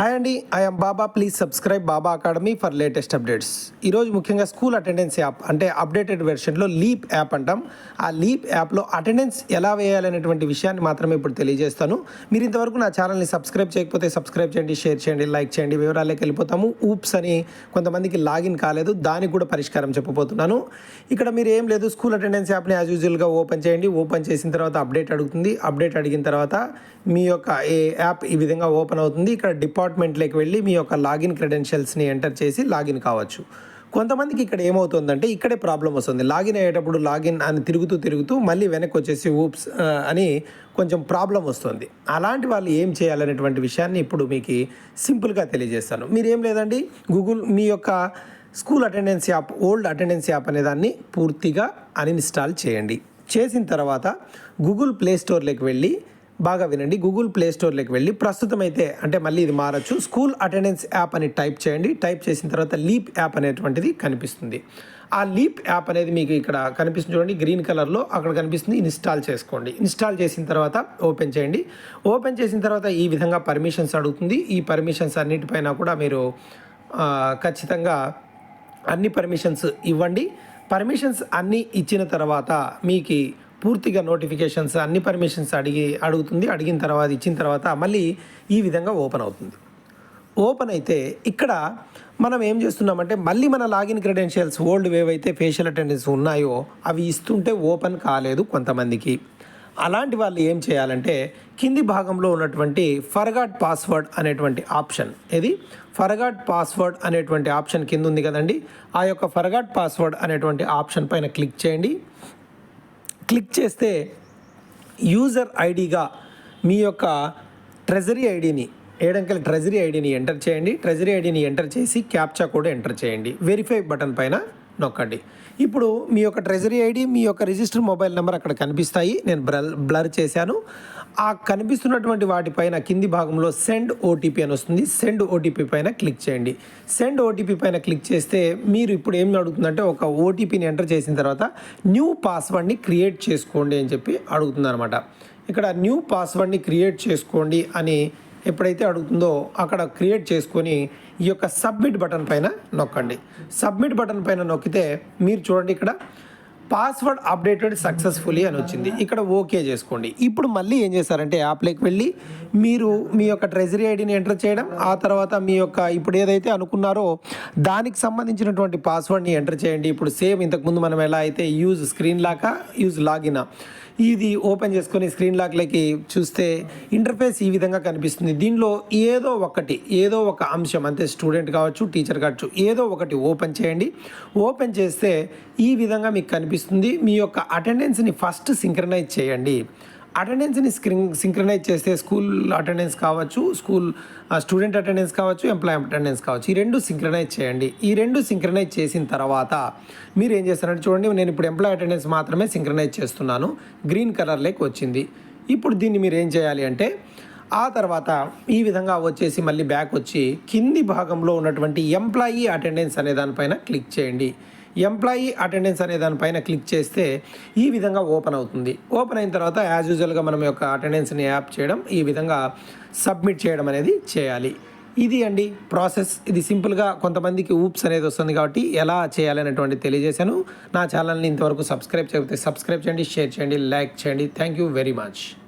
Hi అండి I'm Baba please subscribe Baba academy for latest updates ఈరోజు ముఖ్యంగా school attendance app అంటే updated వెర్షన్లో లీప్ యాప్ అంటాం. ఆ లీప్ యాప్లో అటెండెన్స్ ఎలా వేయాలనేటువంటి విషయాన్ని మాత్రమే ఇప్పుడు తెలియజేస్తాను. మీరు ఇంతవరకు నా ఛానల్ని సబ్స్క్రైబ్ చేయకపోతే సబ్స్క్రైబ్ చేయండి షేర్ చేయండి లైక్ చేయండి వివరాల్లోకి వెళ్ళిపోతాము. ఊప్స్ అని కొంతమందికి లాగిన్ కాలేదు దానికి కూడా పరిష్కారం చెప్పబోతున్నాను. ఇక్కడ మీరు ఏం లేదు స్కూల్ అటెండెన్స్ యాప్ని యాజ్ యూజువల్గా ఓపెన్ చేయండి. ఓపెన్ చేసిన తర్వాత అప్డేట్ అడుగుతుంది. అప్డేట్ అడిగిన తర్వాత మీ యొక్క ఏ యాప్ ఈ విధంగా ఓపెన్ అవుతుంది. ఇక్కడ డిపార్ట్మెంట్లోకి వెళ్ళి మీ యొక్క లాగిన్ క్రెడెన్షియల్స్ని ఎంటర్ చేసి లాగిన్ కావచ్చు. కొంతమందికి ఇక్కడ ఏమవుతుందంటే ఇక్కడే ప్రాబ్లం వస్తుంది. లాగిన్ అయ్యేటప్పుడు లాగిన్ అని తిరుగుతూ తిరుగుతూ మళ్ళీ వెనక్కి వచ్చేసి ఊప్స్ అని కొంచెం ప్రాబ్లం వస్తుంది. అలాంటి వాళ్ళు ఏం చేయాలనేటువంటి విషయాన్ని ఇప్పుడు మీకు సింపుల్గా తెలియజేస్తాను. మీరు ఏం లేదండి? గూగుల్ మీ యొక్క school attendance app old attendance app అనే దాన్ని పూర్తిగా అన్ఇన్స్టాల్ చేయండి. చేసిన తర్వాత గూగుల్ ప్లే స్టోర్లోకి వెళ్ళి బాగా వినండి. గూగుల్ ప్లే స్టోర్లోకి వెళ్ళి ప్రస్తుతం అయితే అంటే మళ్ళీ ఇది మారచ్చు. స్కూల్ అటెండెన్స్ యాప్ అని టైప్ చేయండి. టైప్ చేసిన తర్వాత లీప్ యాప్ అనేటువంటిది కనిపిస్తుంది. ఆ లీప్ యాప్ అనేది మీకు ఇక్కడ కనిపిస్తుంది చూడండి. గ్రీన్ కలర్లో అక్కడ కనిపిస్తుంది. ఇన్స్టాల్ చేసుకోండి. ఇన్స్టాల్ చేసిన తర్వాత ఓపెన్ చేయండి. ఓపెన్ చేసిన తర్వాత ఈ విధంగా పర్మిషన్స్ అడుగుతుంది. ఈ పర్మిషన్స్ అన్నిటిపైన కూడా మీరు ఖచ్చితంగా అన్ని పర్మిషన్స్ ఇవ్వండి. పర్మిషన్స్ అన్నీ ఇచ్చిన తర్వాత మీకు పూర్తిగా నోటిఫికేషన్స్ అన్ని పర్మిషన్స్ అడిగి అడుగుతుంది. అడిగిన తర్వాత ఇచ్చిన తర్వాత మళ్ళీ ఈ విధంగా ఓపెన్ అవుతుంది. ఓపెన్ అయితే ఇక్కడ మనం ఏం చేస్తున్నామంటే మళ్ళీ మన లాగిన్ క్రెడెన్షియల్స్ ఓల్డ్ ఏవైతే ఫేషియల్ అటెండెన్స్ ఉన్నాయో అవి ఇస్తుంటే ఓపెన్ కాలేదు కొంతమందికి. అలాంటి వాళ్ళు ఏం చేయాలంటే కింది భాగంలో ఉన్నటువంటి ఫర్గాట్ పాస్వర్డ్ అనేటువంటి ఆప్షన్. ఇది ఫర్గాట్ పాస్వర్డ్ అనేటువంటి ఆప్షన్ కింద ఉంది కదండి. ఆ యొక్క ఫర్గాట్ పాస్వర్డ్ అనేటువంటి ఆప్షన్ పైన క్లిక్ చేయండి. క్లిక్ చేస్తే యూజర్ ఐడిగా మీ యొక్క ట్రెజరీ ఐడిని ఏడంకెల ట్రెజరీ ఐడిని ఎంటర్ చేయండి. ట్రెజరీ ఐడిని ఎంటర్ చేసి క్యాప్చా కూడా ఎంటర్ చేయండి. వెరిఫై బటన్ పైన నొక్కండి. ఇప్పుడు మీ యొక్క ట్రెజరీ ఐడి మీ యొక్క రిజిస్టర్ మొబైల్ నెంబర్ అక్కడ కనిపిస్తాయి. నేను బ్లర్ బ్లర్ చేశాను. ఆ కనిపిస్తున్నటువంటి వాటిపైన కింది భాగంలో సెండ్ ఓటీపీ అని వస్తుంది. సెండ్ ఓటీపీ పైన క్లిక్ చేయండి. సెండ్ ఓటీపీ పైన క్లిక్ చేస్తే మీరు ఇప్పుడు ఏం అడుగుతుందంటే ఒక ఓటీపీని ఎంటర్ చేసిన తర్వాత న్యూ పాస్వర్డ్ని క్రియేట్ చేసుకోండి అని చెప్పి అడుగుతుంది అనమాట ఇక్కడ న్యూ పాస్వర్డ్ని క్రియేట్ చేసుకోండి అని ఎప్పుడైతే అడుగుతుందో అక్కడ క్రియేట్ చేసుకొని ఈ యొక్క సబ్మిట్ బటన్ పైన నొక్కండి. సబ్మిట్ బటన్ పైన నొక్కితే మీరు చూడండి ఇక్కడ పాస్వర్డ్ అప్డేటెడ్ సక్సెస్ఫుల్లీ అని వచ్చింది. ఇక్కడ ఓకే చేసుకోండి. ఇప్పుడు మళ్ళీ ఏం చేశారంటే యాప్లోకి వెళ్ళి మీరు మీ యొక్క ట్రెజరీ ఐడిని ఎంటర్ చేయడం ఆ తర్వాత మీ యొక్క ఇప్పుడు ఏదైతే అనుకున్నారో దానికి సంబంధించినటువంటి పాస్వర్డ్ని ఎంటర్ చేయండి. ఇప్పుడు సేమ్ ఇంతకుముందు మనం ఎలా అయితే యూజ్ స్క్రీన్ లాగా యూజ్ లాగిన్ ఇది ఓపెన్ చేసుకొని స్క్రీన్ లాక్లకి చూస్తే ఇంటర్ఫేస్ ఈ విధంగా కనిపిస్తుంది. దీనిలో ఏదో ఒకటి ఏదో ఒక అంశం అంతే స్టూడెంట్ కావచ్చు టీచర్ కావచ్చు ఏదో ఒకటి ఓపెన్ చేయండి. ఓపెన్ చేస్తే ఈ విధంగా మీకు కనిపిస్తుంది. మీ యొక్క అటెండెన్స్ని ఫస్ట్ సింక్రనైజ్ చేయండి. అటెండెన్స్ని స్క్రీన్ సింక్రనైజ్ చేస్తే స్కూల్ అటెండెన్స్ కావచ్చు స్కూల్ స్టూడెంట్ అటెండెన్స్ కావచ్చు ఎంప్లాయ్ అటెండెన్స్ కావచ్చు. ఈ రెండు సింక్రనైజ్ చేయండి. ఈ రెండు సింక్రనైజ్ చేసిన తర్వాత మీరు ఏం చేస్తారంటే చూడండి నేను ఇప్పుడు ఎంప్లాయ్ అటెండెన్స్ మాత్రమే సింక్రనైజ్ చేస్తున్నాను. గ్రీన్ కలర్ కలర్లోకి వచ్చింది. ఇప్పుడు దీన్ని మీరు ఏం చేయాలి అంటే ఆ తర్వాత ఈ విధంగా వచ్చేసి మళ్ళీ బ్యాక్ వచ్చి కింది భాగంలో ఉన్నటువంటి ఎంప్లాయీ అటెండెన్స్ అనే దానిపైన క్లిక్ చేయండి. ఎంప్లాయీ అటెండెన్స్ అనే దానిపైన క్లిక్ చేస్తే ఈ విధంగా ఓపెన్ అవుతుంది. ఓపెన్ అయిన తర్వాత యాజ్ యూజువల్గా మనం యొక్క అటెండెన్స్ని యాప్ చేయడం ఈ విధంగా సబ్మిట్ చేయడం అనేది చేయాలి. ఇది అండి ప్రాసెస్. ఇది సింపుల్గా కొంతమందికి ఊప్స్ అనేది వస్తుంది కాబట్టి ఎలా చేయాలనేటువంటి తెలియజేశాను. నా ఛానల్ని ఇంతవరకు సబ్స్క్రైబ్ చేయకపోతే సబ్స్క్రైబ్ చేయండి షేర్ చేయండి లైక్ చేయండి. Thank you very much